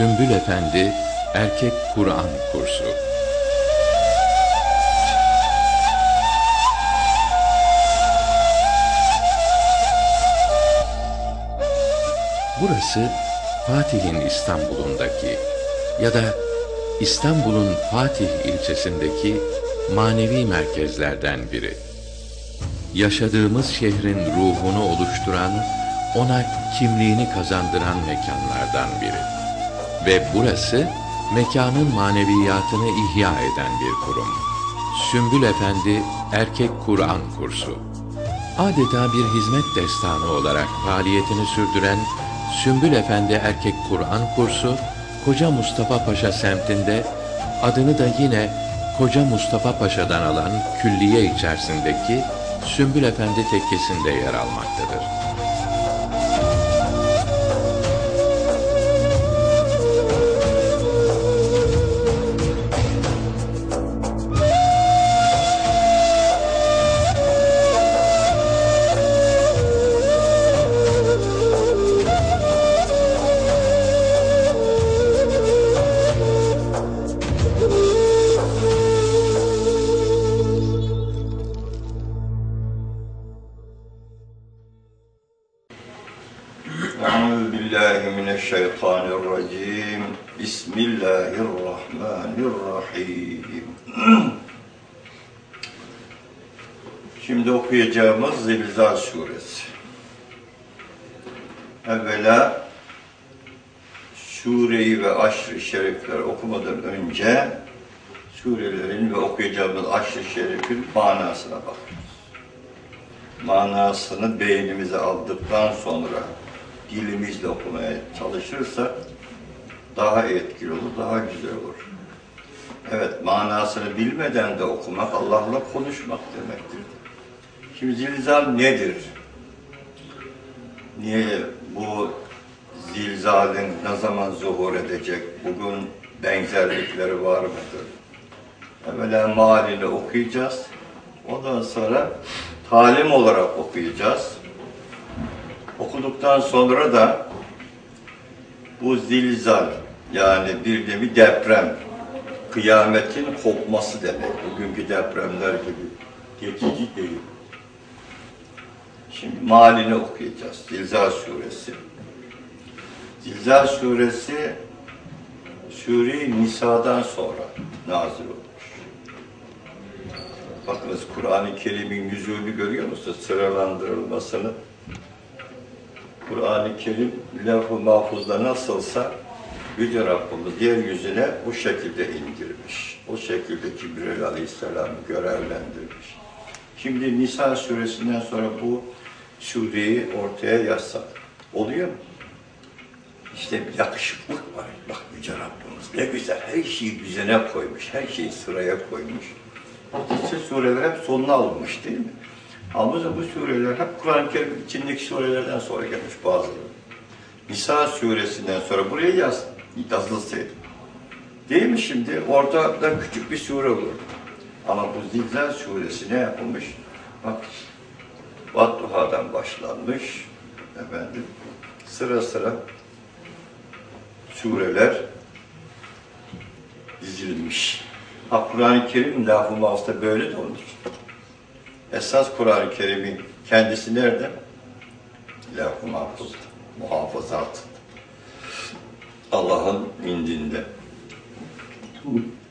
Sümbül Efendi Erkek Kur'an Kursu Burası Fatih'in İstanbul'undaki ya da İstanbul'un Fatih ilçesindeki manevi merkezlerden biri. Yaşadığımız şehrin ruhunu oluşturan, ona kimliğini kazandıran mekanlardan biri. Ve burası mekanın maneviyatını ihya eden bir kurum. Sümbül Efendi Erkek Kur'an Kursu. Adeta bir hizmet destanı olarak faaliyetini sürdüren Sümbül Efendi Erkek Kur'an Kursu, Koca Mustafa Paşa semtinde adını da yine Koca Mustafa Paşa'dan alan külliye içerisindeki Sümbül Efendi tekkesinde yer almaktadır. Euzu billahi mineşşeytanirracim. Bismillahirrahmanirrahim. Şimdi okuyacağımız Zilzal suresi. Evvela sureyi ve aşr-ı şerifler okumadan önce surelerin ve okuyacağımız aşr-ı şerifin manasına bakıyoruz. Manasını beynimize aldıktan sonra dilimizle okumaya çalışırsak daha etkili olur, daha güzel olur. Evet, manasını bilmeden de okumak, Allah'la konuşmak demektir. Şimdi zilzal nedir? Niye bu zilzalin ne zaman zuhur edecek? Bugün benzerlikleri var mıdır? Evvela malini okuyacağız. Ondan sonra talim olarak okuyacağız. Okuduktan sonra da bu zilzal yani bir nevi deprem, kıyametin kopması demek. Bugünkü depremler gibi geçici değil. Şimdi malini okuyacağız. Zilzal suresi. Zilzal suresi Sure-i Nisa'dan sonra nazil olmuş. Bakınız Kur'an-ı Kerim'in yüzünü görüyor musunuz? Sıralandırılmasını. Kur'an-ı Kerim laf-ı mahfuzda nasılsa Yüce Rabbimiz yeryüzüne bu şekilde indirmiş. O şekilde Cibril Aleyhisselam'ı görevlendirmiş. Şimdi Nisa suresinden sonra bu sureyi ortaya yazsak oluyor mu? İşte bir yakışıklık var. Bak Yüce Rabbimiz ne güzel her şeyi düzene koymuş, her şeyi sıraya koymuş. Hadise sureler hep sonuna alınmış değil mi? Ama bu sureler hep Kur'an-ı Kerim içindeki surelerden sonra gelmiş bazıları. Nisa suresinden sonra buraya yaz, yazılsaydı. Değil mi şimdi? Orada da küçük bir sure olur. Ama bu Zilzal suresi ne yapılmış? Bak, Vattuha'dan başlanmış. Efendim, sıra sıra sureler dizilmiş. Kur'an-ı Kerim lafı böyle de için. Esas Kur'an-ı Kerim'in kendisi nerede? Laf-ı mahfuzda, muhafazat. Allah'ın indinde.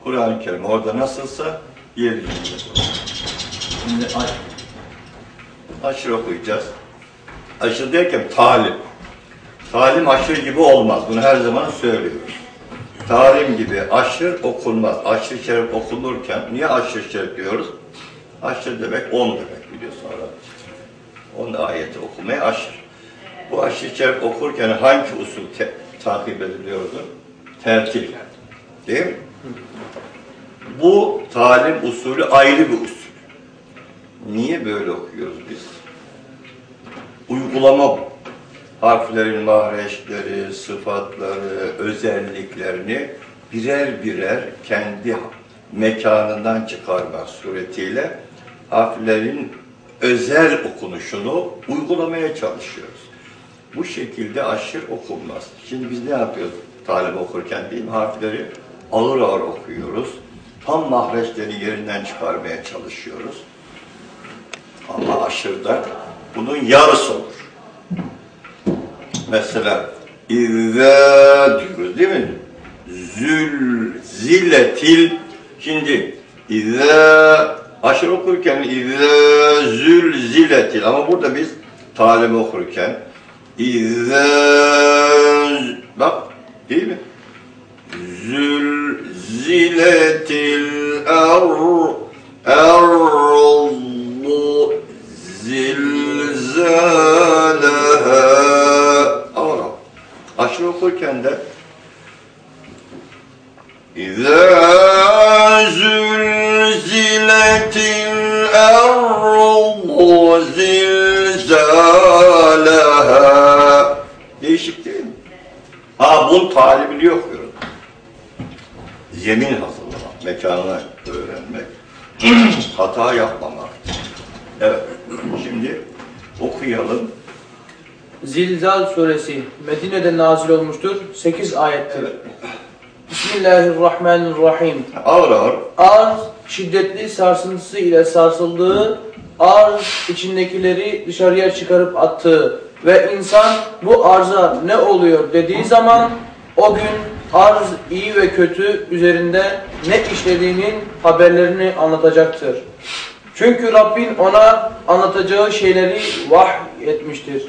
Kur'an-ı Kerim orada nasılsa yeryüzünde. Şimdi aş, aşırı okuyacağız. Aşırı derken talim. Talim aşırı gibi olmaz. Bunu her zaman söylüyoruz. Talim gibi aşırı okunmaz. Aşırı şerif okunurken niye aşırı şerif diyoruz? Aşır demek on demek biliyorsun Arapça. On ayeti okumaya aşır. Bu aşır okurken hangi usul te- takip ediliyordu? Tertil. Değil mi? Bu talim usulü ayrı bir usul. Niye böyle okuyoruz biz? Uygulama bu. Harflerin mahreçleri, sıfatları, özelliklerini birer birer kendi mekanından çıkarmak suretiyle harflerin özel okunuşunu uygulamaya çalışıyoruz. Bu şekilde aşırı okunmaz. Şimdi biz ne yapıyoruz? talim okurken değil mi? Harfleri ağır ağır okuyoruz. Tam mahreçleri yerinden çıkarmaya çalışıyoruz. Ama aşırıda bunun yarısı olur. Mesela İzâ diyoruz değil mi? Zül, ziletil. Şimdi İzâ aşırı okurken İzâ zül ziletil. Ama burada biz talimi okurken İzâ bak değil mi? Zül ziletil er erdu zilzâleha Aşırı okurken de İzâ Ha bunun talimini okuyorum. Yemin hazırlamak, mekanını öğrenmek, hata yapmamak. Evet, şimdi okuyalım. Zilzal suresi Medine'de nazil olmuştur. 8 ayettir. Bismillahirrahmanirrahim. Ağır ağır Arz şiddetli sarsıntısı ile sarsıldığı, arz içindekileri dışarıya çıkarıp attığı ve insan bu arza ne oluyor dediği zaman o gün arz iyi ve kötü üzerinde ne işlediğinin haberlerini anlatacaktır. Çünkü Rabbin ona anlatacağı şeyleri vahy etmiştir.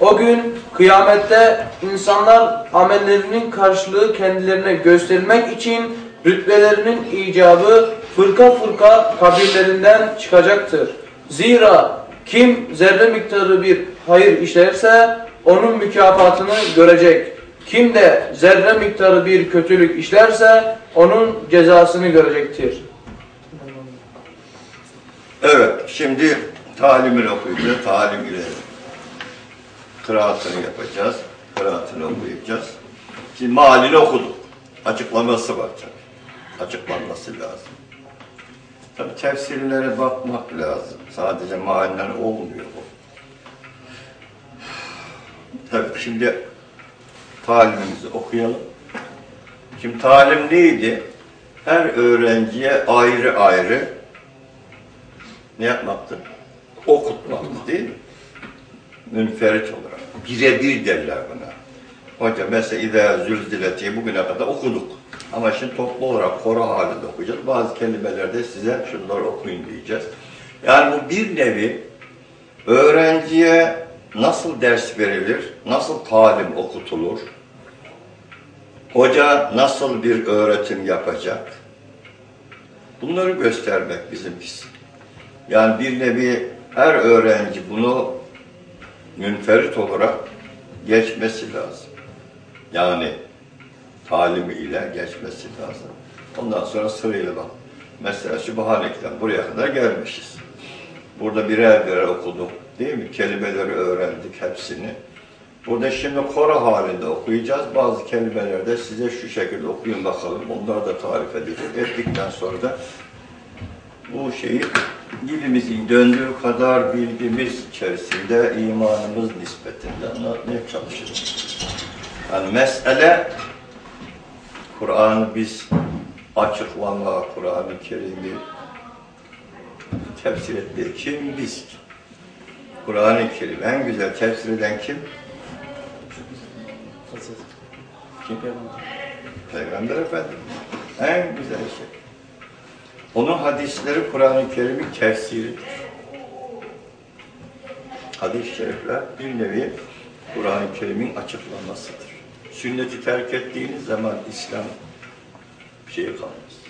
O gün kıyamette insanlar amellerinin karşılığı kendilerine gösterilmek için rütbelerinin icabı fırka fırka kabirlerinden çıkacaktır. Zira kim zerre miktarı bir hayır işlerse onun mükafatını görecek. Kim de zerre miktarı bir kötülük işlerse onun cezasını görecektir. Evet, şimdi talimini okuyacağız. Talim ile kıraatını yapacağız. Kıraatını okuyacağız. Şimdi malini okuduk. Açıklaması var tabii. Açıklanması lazım. Tabii tefsirlere bakmak lazım. Sadece maniler olmuyor bu. Tabii şimdi talimimizi okuyalım. Şimdi talim neydi? Her öğrenciye ayrı ayrı ne yapmaktı? Okutmaktı değil mi? Münferit olarak. Birebir derler buna. Hocam mesela İdâ Zülzileti'yi bugüne kadar okuduk. Ama şimdi toplu olarak koro halinde okuyacağız. Bazı kelimelerde size şunları okuyun diyeceğiz. Yani bu bir nevi öğrenciye nasıl ders verilir, nasıl talim okutulur, hoca nasıl bir öğretim yapacak, bunları göstermek bizimkisi. Yani bir nevi her öğrenci bunu münferit olarak geçmesi lazım. Yani talimi ile geçmesi lazım. Ondan sonra sırayla bak. Mesela Sübhanek'ten buraya kadar gelmişiz. Burada birer birer okuduk değil mi? Kelimeleri öğrendik hepsini. Burada şimdi koro halinde okuyacağız. Bazı kelimeleri de size şu şekilde okuyun bakalım. Onları da tarif edeceğiz. Ettikten sonra da bu şeyi dilimizin döndüğü kadar bilgimiz içerisinde imanımız nispetinde anlatmaya çalışırız. Yani mesele Kur'an'ı biz açıklama, Kur'an-ı Kerim'i tefsir etmek kim? Biz. Kur'an-ı Kerim en güzel tefsir eden kim? Kim? Peygamber Efendimiz. En güzel şey. Onun hadisleri Kur'an-ı Kerim'in tefsiridir. Hadis-i şerifler bir nevi Kur'an-ı Kerim'in açıklamasıdır. Sünneti terk ettiğiniz zaman İslam bir şey kalmaz.